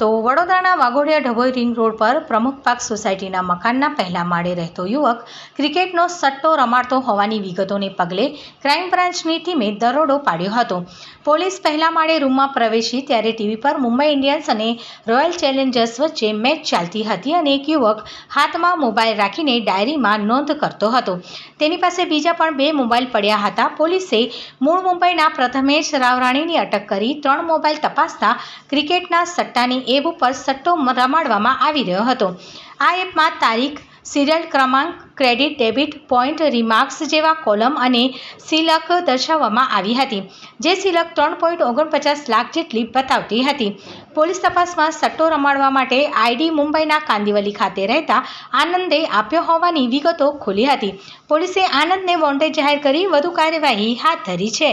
તો વડોદરાના Waghodia ઢભોઈ ring road પર પ્રમુખ પાક સોસાયટીના મકાનના પહેલા માળે રહેતો યુવક ક્રિકેટનો સટ્ટો રમાડતો હોવાની વિગતોને પગલે ક્રાઇમ બ્રાન્ચની ટીમે દરોડો પાડ્યો હતો. પોલીસ પહેલા માળે રૂમમાં પ્રવેશી ત્યારે ટીવી પર મુંબઈ ઇન્ડિયન્સ અને રોયલ ચેલેન્જર્સ વચ્ચે મેચ ચાલતી હતી અને એક યુવક હાથમાં મોબાઈલ રાખીને ડાયરીમાં નોંધ કરતો હતો. તેની પાસે બીજા પણ બે મોબાઈલ પડ્યા હતા. પોલીસે મૂળ મુંબઈના પ્રથમેશ રાવરાણીની અટક કરી ત્રણ મોબાઈલ તપાસતા ક્રિકેટના સટ્ટાની એપ ઉપર સટ્ટો રમાડવામાં આવી રહ્યો હતો. આ એપમાં તારીખ, સિરિયલ ક્રમાંક, ક્રેડિટ, ડેબિટ, પોઈન્ટ, રિમાર્ક્સ જેવા કોલમ અને સિલક દર્શાવવામાં આવી હતી, જે સિલક ત્રણ પોઈન્ટ ઓગણપચાસ લાખ જેટલી બતાવતી હતી. પોલીસ તપાસમાં સટ્ટો રમાડવા માટે આઈડી મુંબઈના કાંદિવલી ખાતે રહેતા આનંદે આપ્યો હોવાની વિગતો ખુલી હતી. પોલીસે આનંદને વોન્ટેડ જાહેર કરી વધુ કાર્યવાહી હાથ ધરી છે.